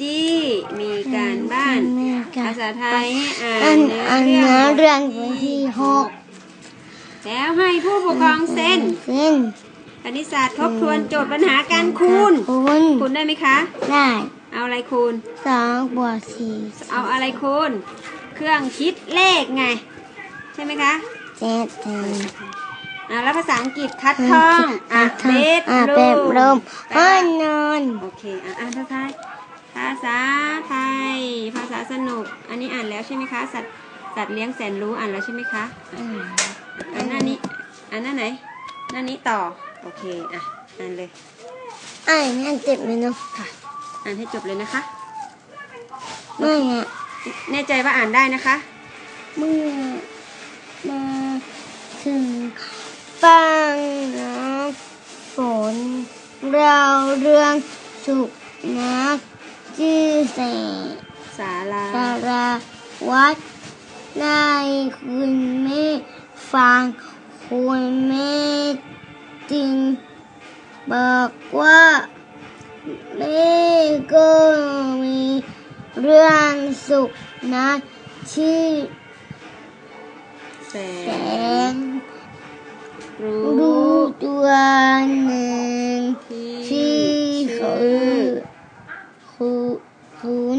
จี้ มีการบ้าน มีกาภารษาไทยให้อัอ่านนอันเนื้อเรื่องที่หกแล้วให้ผู้ปกครองเซ็นเส้นคณิตศาสตร์ทบทวนโจทย์ปัญหาการคูณ คูณคูณได้ไหมคะ ได้เอาอะไรคูณ สองบวกสี่เอาอะไรคูณ เครื่องคิดเลขไง ใช่ไหมคะ เจ็ดหนึ่งอ่าแล้วภาษาอังกฤษคัดท่อง อะเบสอะเป็ดลมห้องนอน โอเค อะอ่านภาษาไทย ภาษาไทย ภาษาสนุก อันนี้อ่านแล้วใช่ไหมคะ สัตว์สัตว์เลี้ยงแสนรู้อ่านแล้วใช่ไหมคะอืมอันหน้านี้อันหน้าไหน หน้านี้ต่อ โอเค อะ อ่านเลย อ่านงานเจ็บไหมเนาะอ่านให้จบเลยนะคะไม่อะแน่ใจว่าอ่านได้นะคะ เมื่อมาถึงฟังน้ำฝนเราเรื่องสุขนัก ชื่อแสงศาลาสาราวัดได้คุณแม่ฟังคุณแม่จึงบอกว่าแม่ก็มีเรื่องสุขนะชื่อแสงรู้ตัวหนึ่งที่ที่คือ อคือคุณ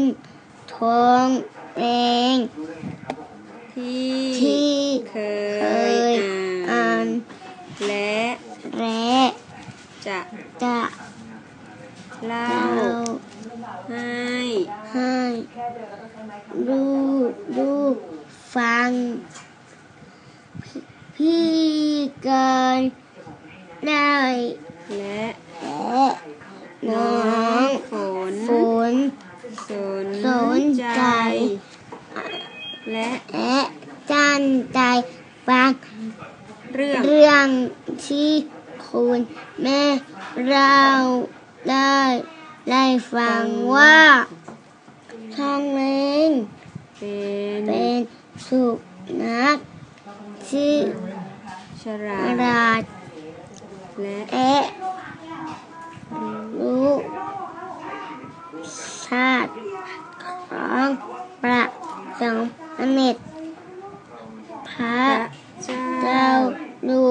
ทองแรงที่ที่เคยอ่านและและจะจะเล่าให้ให้ดูดูกฟัง พี่กินได้และและน้อง ฝน ฝน สน สนใจ และ และจั นใจฟังเรื่องเรื่องที่คุณแม่เราได้ได้ฟังว่าทางเล่นเป็นเป็นสุนัขที่ฉลาดลาดและละรู้ชาติของประสงเน็ตพระ พระเจ้า เจ้าดู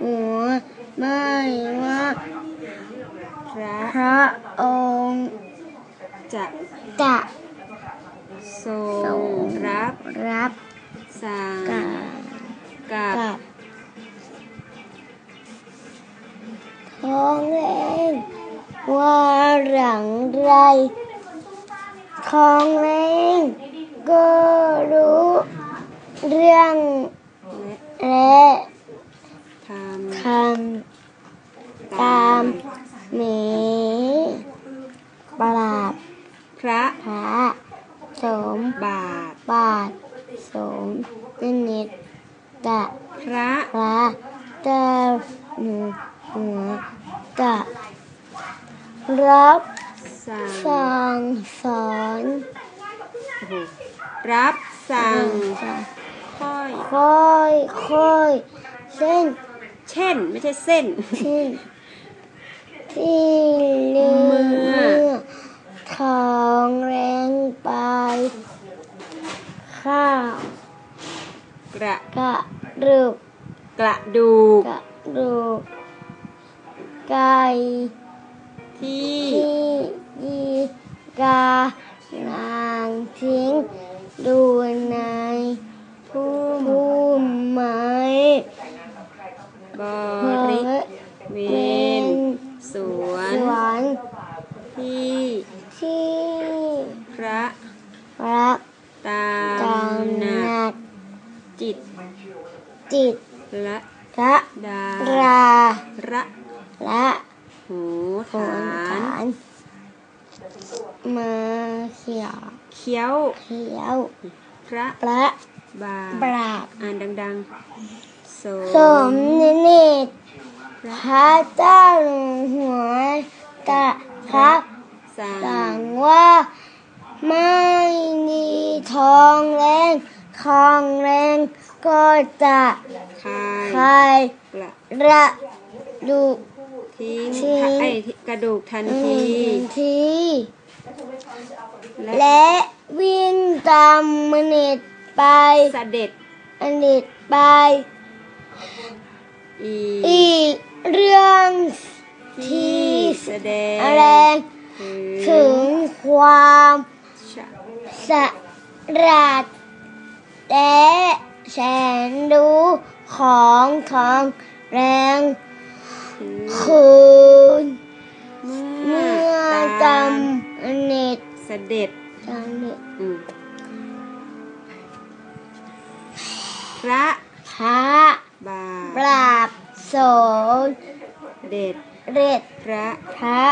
หัวไม่ว่า พระ พระองค์ จะ จะ ทร ทรง ง รับรับสั่งกับกับ กับท้องเองว่าหลังไรท้องเองก็รู้เรื่อง และ และ ท ทำำตามหมีปราบ พระ พระสม บาท บาทสมนิดตะ พระ พระเจ้าหนูหัว จะรับสั่งสั่งสอนโอ้โหรับสั่งสั่งค่อยค่อยค่อยเส้นเช่นไม่ใช่เส้นที่ที่ลืมเมื่เมื่ออทองแรงไป ข้าวกระกระดูกกระดูก ดูในผู้ผู้ไม้บริเวณสวนวนที่ที่พระพระตามนักจิต จิตละพระดาราระละหูฐานมาเขียว เขียว เขียวพระพระบาบทราบอ่านดังๆ สสมนิดพระพระเจ้าหัวตะครับสั่สั่งงว่าไม่มีทองแรงทองแรงก็จะคาคายยกระระดูทิ้งทิ้ง ไอ้ยกระดูกทันที ที และวิ่งตามมนิดไปเสด็จมนิดไปอีอีกเรื่องที่ที่แสดงแรงถึงความชะสะราดและแสนรู้ของทองแรงถึงคืนเมื่เมื่ออจตามำ เน็ตเสด็จจำเน็ตอืมพระพระบาปราบโสนเด็จเร็ดพระพระ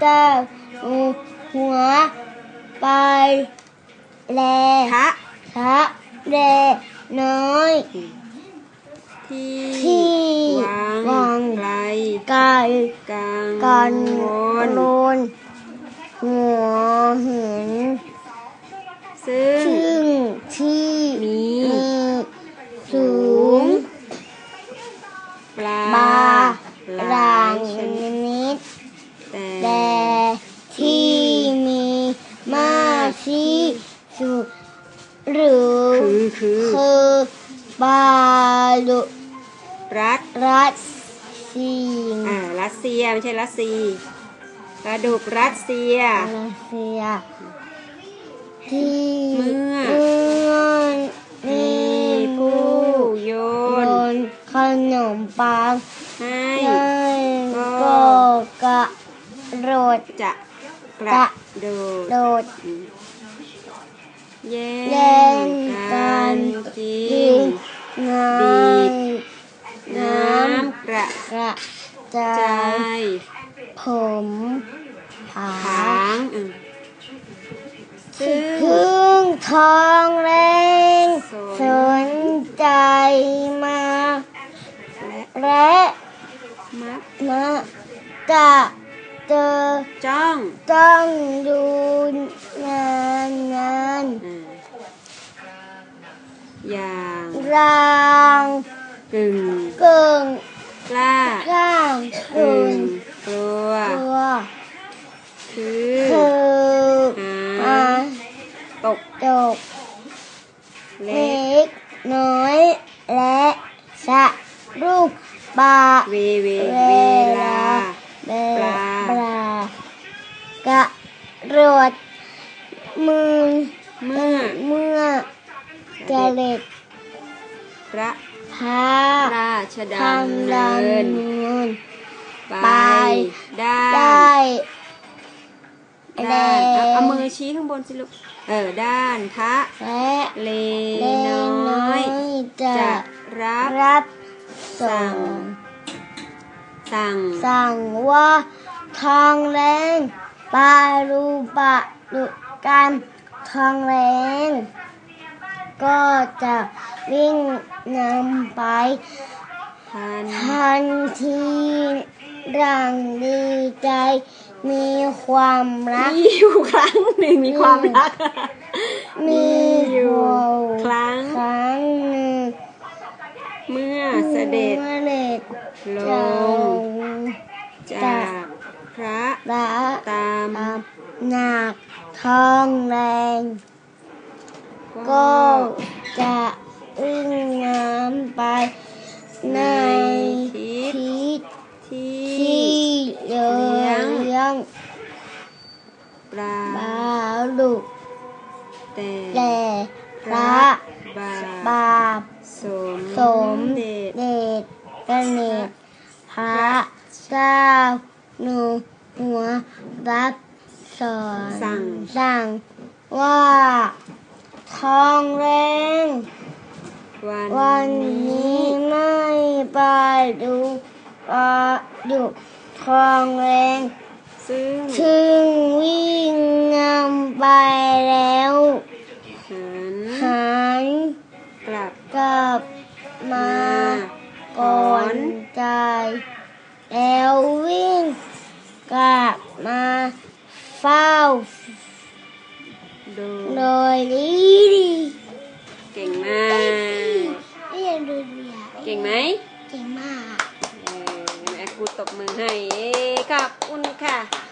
เจ้าอูหัวไปแลพระพระแลน้อยที่ที่วังวังไกลไกลกังกันวโลลน หัวเห็นซึ่งซึ่งที่มีสูงปลาหลายชนิด แต่ที่มีมากที่สุดหรือคือคือคือบาลุรัฐรัสเซียอ่ารัสเซียไม่ใช่รัสซี ปลาดุกรัสเซีย รัสเซีย ที่เมื่อเมื่อมีมีผู้ผู้โยโยนนขนมปังให้ให้ก็กระโดดจะกระโดดโดดแย่แย่งงกักันนกิยินงน้ดีดำน้น้ำกระำกระจาจายย ผมผาผางอืมซึ่งพึ่งทองแรงสนสนใจมา และและมักมาจะเจอจ้องต้องดูงานงานอ่าอย่างรางกึ่งเกิงกล้าข้างกึ่กึ่ง งกลัว ตัว คือคือหาอาตกตกเล็เล็กกน้อย และสะรูปบาเวเวเวเวลาเวปลาปลากระโดดมือเมื่อเมื่อเจริญพระพระราชดทางำดำเนินเนิน ไปไป ได้ ได้ด้านเอาเอาแลมือชี้ข้างบนสิลูก เออ ด้านทะและเลเล็กน้น้ออยยจะจะรับรับส่สั่งงสั่ง สั่งว่าทองแรงปารูปะลุกันทองแรงก็จะวิ่งนำไปทันทั นทีรังดีใจ มีความรัก มีอยู่ครั้งหนึ่งมีความรัก มีอยู่ครั้งครั้งหนึ่งเมื่อเสด็จเมื่อเด็จลจะงจากพระละตามตามหนักทองแรงก็ก็จะวิ่งน้ำไปในทิศ ที่เลี้ยงเลี้ยงปลาบาลุกแต่พระบาบาปสมสมเด็จเดชกเนตพระเจ้าหนูหัวรับสอนสั่งสั่งว่าทองแรงวันนี้ไม่ไปดู ดุกทองแรงซึ่งถึงวิ่งนำไปแล้วหันหันกลับกลับมาก่อนใจ แล้ววิ่งกลับมาเฝ้าโดโดยยดีดีเก่งมากเรียนดูดีอะเก่งไหม ตบมือให้ขอบคุณค่ะ